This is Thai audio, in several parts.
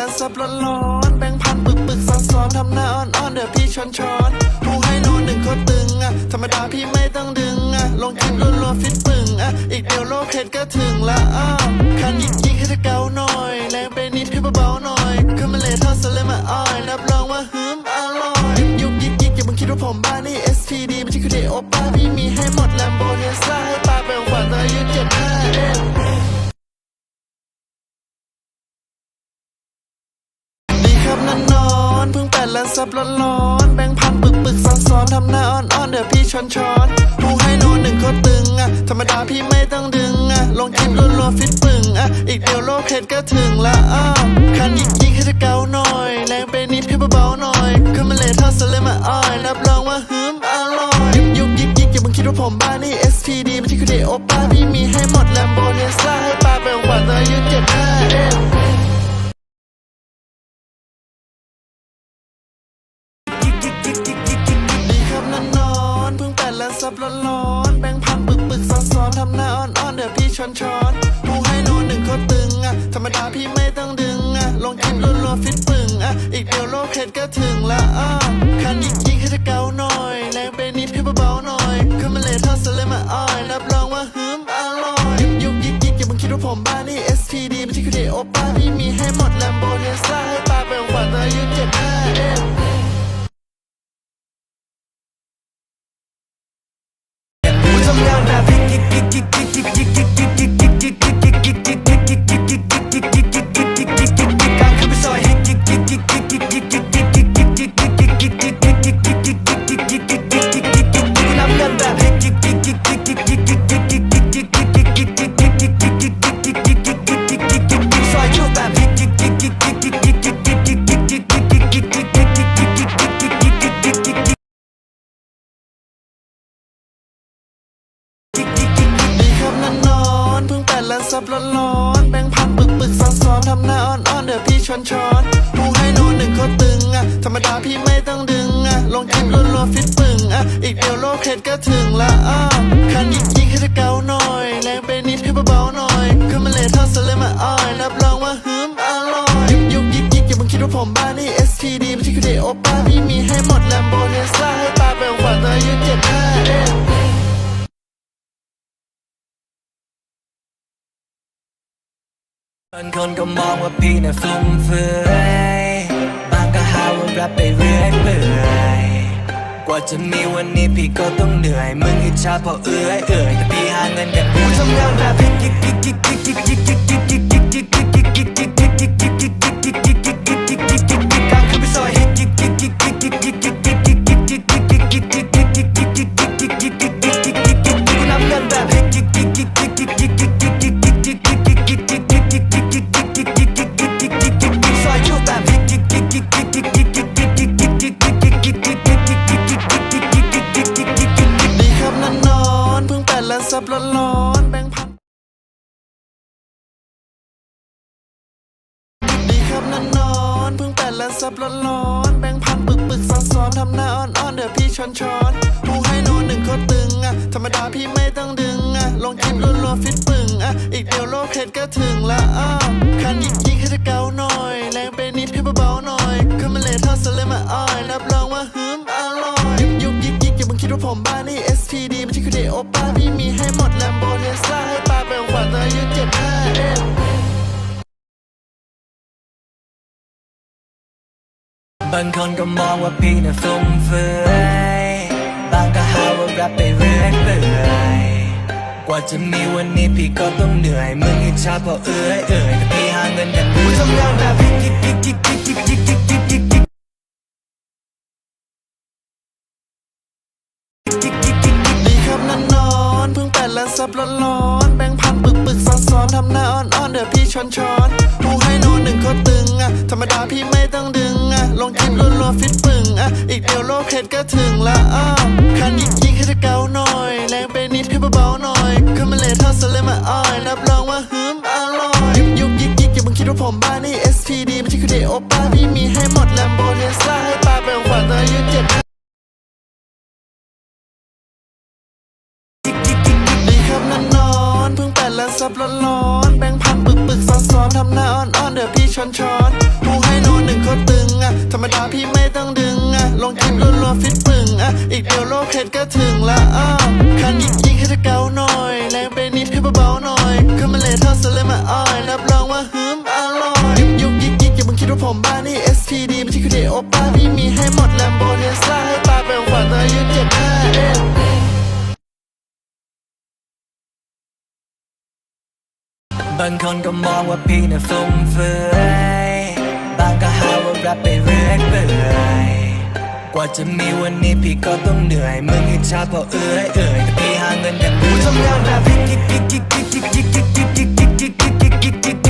และซับร้อนร้อนแบงพันปึกปึกซ้อนซ้อนทำหน้าอ่อนอ่อนเดี๋ยวพี่ช้อนช้อนผู้ให้โนหนึ่งเขาตึงอะธรรมดาพี่ไม่ต้องดึงอะลงกินรัวๆฟิตปึงอะอีกเดียวโลกเพชรก็ถึงละอ้าวคันยิกยิก ซับร้อนร้อนแบงพันปึกปึกซ้อนซ้อนทำหน้าอ่อนอ่อนเดี๋ยวพี่ช้อนช้อนผู้ให้โนหนึ่งเขาตึงอะธรรมดาพี่ไม่ต้องดึงอะลงคลิปรัวๆฟิตปึงอะอีกเดียวโลกเพชรก็ถึงละอ้าวคันยิกยิกให้เธอเกาหน่อยแรงไปนิดให้เบาๆหน่อยขึ้นมาเลยเท่าสเลมาอ้อยรับรองว่าหืมอร่อยยุกยิกยิกอย่ามึงคิดว่าผมบ้านี่ SPD ไม่ใช่คือเดโอป้าพี่มีให้หมดแลมโบเทสลาให้ปาเป็นขวัญตอนอา keep, keep, keep. ช้อนช้อนผู้ให้โนหนึ่งเขาตึงอะธรรมดาพี่ไม่ต้องดึงอะลงคลิปรัวๆฟิตปึงอะอีกเดียวโลกเพชรก็ถึงละอ้าคันยิกยิกให้เธอเกาหน่อยแรงไปนิดให้เบาๆหน่อยขึ้นมาเลยท่าสเลมาอ้อยรับรองว่าหืมอร่อยยุกยิกยิกอย่ามึงคิดว่าผมบ้านี่ SPD ไม่ใช่คือเดโอป้าพี่มีให้หมดแลมโบเทสลาให้ปาเป็นขวัญตอนอายุเจ็ดห้า คนก็มองว่าพี่น่ะฟุ่มเฟือยบางก็หาว่ารับไปเรื่อยเปื่อยกว่าจะมีวันนี้พี่ก็ต้องเหนื่อย มึงอิจฉาเพราะเอื้อยเอื่อยแต่พี่หาเงินกับกูทำงานแบบพี่กิ๊กกิ๊กกิ๊กกิ๊กกิ๊กกิ๊กกิ๊กกิ๊กกิ๊กกิ๊กกิ๊กกิ๊กกิ๊กกิ๊กกิ๊กกิ๊กกิ๊กกิ๊ก บนันนอนเพิ่งแปดแล้วซับร้อนร้อนแบงพันปึกปึกซ้อนซ้อนทำหน้าอ่อนอ่อนเดี๋ยวพี่ช้อนช้อนผู้ให้โนหนึ่งเขาตึงอะธรรมดาพี่ไม่ต้องดึงอะลงคลิปรัวๆฟิตปึงอะอีกเดียวโลกเพชรก็ถึงละอ้าวคันยิกยิกให้เธอเกาหน่อยแรงไปนิดให้เบาๆหน่อยขึ้นมาเลยท่าสเลมาอ้อยรับรองว่าหืมอร่อยยุกยิกยิกอย่ามึงคิดว่าผมบ้านี่ SPD ไม่ใช่คือเดโอป้าพี่มีให้หมดแลมโบเทสลาให้ บางคนก็มองว่าพี่น่ะฟุ่มเฟือยบางก็หาว่าแรปไปเรื่อยเปื่อยกว่าจะมีวันนี้พี่ก็ต้องเหนื่อย มึงอิจฉาพราะเอื้อยเอื่อยแต่พี่หาเงินกันกูทำงานแบบพี่กิ๊กกิ๊กกิ๊กกิ๊กกิ๊กกิ๊กกิ๊กกิ๊กกิ๊กกิ๊กกิ๊กกิ๊กกิ๊กดีครับนันนอนเพิ่งแปดแล้วซับร้อนร้อนๆแบงค์พันปึกปึกซ้อนซ้อนๆทำหน้าอ่อนอ่อนๆเดี๋ยวพี่ช้อนช้อนผู้ใเขาตึงอะธรรมดาพี่ไม่ต้องดึงอะลงคลิปรัวๆฟิตปึงอะอีกเดียวโลกเพชรก็ถึงละอ้าวคันยิกยิกให้เธอเกาหน่อยแรงไปนิดให้เบาๆหน่อยขึ้นมาเลยเท่าสเลมาอ้อยรับรองว่าหืมอร่อยยุกยิกยิกอย่ามึงคิดว่าผมบ้านี่ SPD ไม่ใช่คือเดโอป้าพี่มีให้หมดแลมโบเทสลาให้ปาเป็นขวัญตอนอายุเจ็ดดีครับนันนอนเพิ่งแปดแล้วซับร้อน เดี๋ยวพี่ช้อนช้อนผู้ให้นอนหนึ่งเขาตึงอะธรรมดาพี่ไม่ต้องดึงอะลงกินรัวๆฟิตปึงอะอีกเดียวโลกเพชรก็ถึงละอ้า บางคนก็มองว่าพี่น่ะฟุ่มเฟือยบางก็หาว่ารับไปเรื่อยเปื่อยกว่าจะมีวันนี้พี่ก็ต้องเหนื่อย มึงอิจฉาเพราะเอื้อยเอื่อยแต่พี่หาเงินอย่างกูทำงานแบบพี่กิ๊กกิ๊กกิ๊กกิ๊กกิ๊กกิ๊กกิ๊กกิ๊กกิ๊กกิ๊กกิ๊กกิ๊กกิ๊ก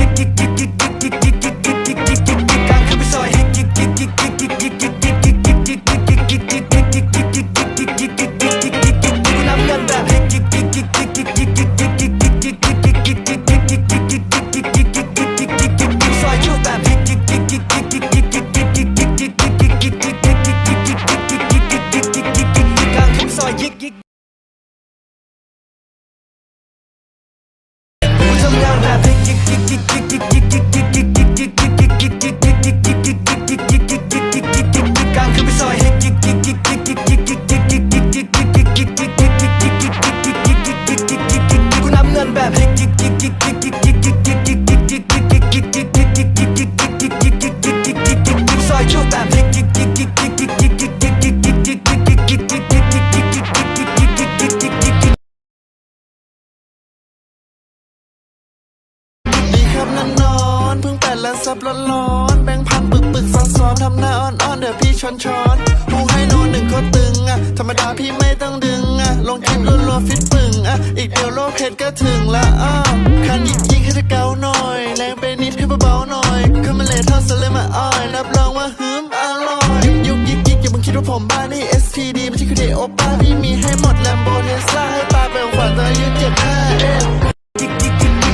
ช้อนช้อนผู้ให้โนหนึ่งเขาตึงอะธรรมดาพี่ไม่ต้องดึงอะลงคลิปรัวๆฟิตปึงอะอีกเดียวโลกเพชรก็ถึงละอ้าวคันยิงยิงให้เธอเกาหน่อยแรงไปนิดให้เบาๆหน่อยก็มาเลยท่าสเลมาอ้อยรับรองว่าหืมอร่อยยุกยุกยิกยิกอย่ามึงคิดว่าผมบ้านี่ STD ไม่ใช่คือเดโอป้าพี่มีให้หมดแลมโบเทสลาให้ตาเป็นขวัญตอนอายุเจ็ดห้าเอ๊ะ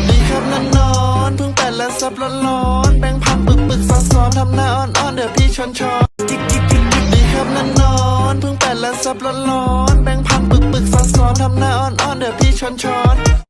ดีครับนันนอนเพิ่งแปดแล้วซับร้อนๆแบงพันปึกปึกซ้อนซ้อนๆทำหน้าอ่อนๆเดี๋ยวพี่ช้อนช้อน เพิ่งแปดแล้วซับร้อนๆแบงพันปึกปึกซ้อนซ้อนๆทำหน้าอ่อนๆเดี๋ยวพี่ช้อนช้อน